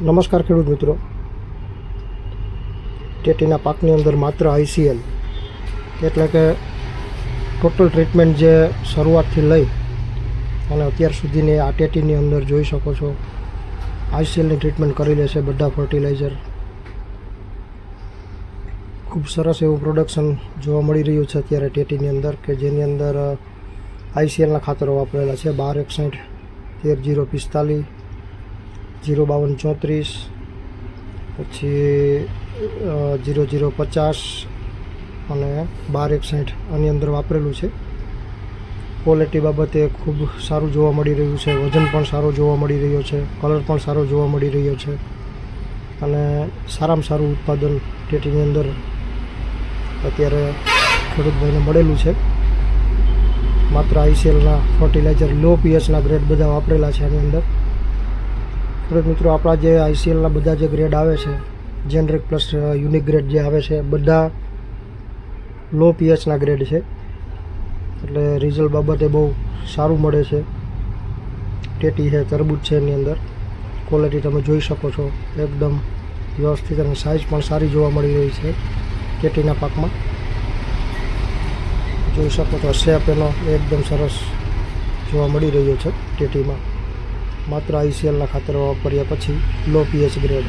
નમસ્કાર ખેડૂત મિત્રો. ટેટીના પાકની અંદર માત્ર આઈસીએલ એટલે કે ટોટલ ટ્રીટમેન્ટ જે શરૂઆતથી લઈ અને અત્યાર સુધીની આ ટેટીની અંદર જોઈ શકો છો. આઈસીએલની ટ્રીટમેન્ટ કરી લે છે બધા ફર્ટિલાઇઝર ખૂબ સરસ એવું પ્રોડક્શન જોવા મળી રહ્યું છે અત્યારે ટેટીની અંદર કે જેની અંદર આઈસીએલના ખાતરો વાપરેલા છે. બાર એકસઠ, તેર જીરો પિસ્તાલીસ જીરો બાવન ચોત્રીસ, પછી જીરો જીરો પચાસ અને બાર એકસઠ આની અંદર વાપરેલું છે. ક્વોલિટી બાબતે ખૂબ સારું જોવા મળી રહ્યું છે. વજન પણ સારો જોવા મળી રહ્યો છે. કલર પણ સારો જોવા મળી રહ્યો છે. અને સારામાં સારું ઉત્પાદન ટેટીની અંદર અત્યારે ખેડૂતભાઈને મળેલું છે. માત્ર આઈસીએલના ફર્ટિલાઇઝર, લો પીએચના ગ્રેડ બધા વાપરેલા છે આની અંદર. ખેડૂત મિત્રો, આપણા જે આઈસીએલના બધા જે ગ્રેડ આવે છે જેનરિક પ્લસ યુનિક ગ્રેડ જે આવે છે, બધા લો પીએચના ગ્રેડ છે. એટલે રિઝલ્ટ બાબતે બહુ સારું મળે છે. ટેટી છે, તરબૂચ છે એની અંદર. ક્વોલિટી તમે જોઈ શકો છો, એકદમ વ્યવસ્થિત અને સાઇઝ પણ સારી જોવા મળી રહી છે ટેટીના પાકમાં. જોઈ શકો છો શેપ એનો એકદમ સરસ જોવા મળી રહ્યો છે ટેટીમાં. માત્ર આઈસીએલના ખાતરો વાપર્યા પછી લો પીએચ ગ્રેડ.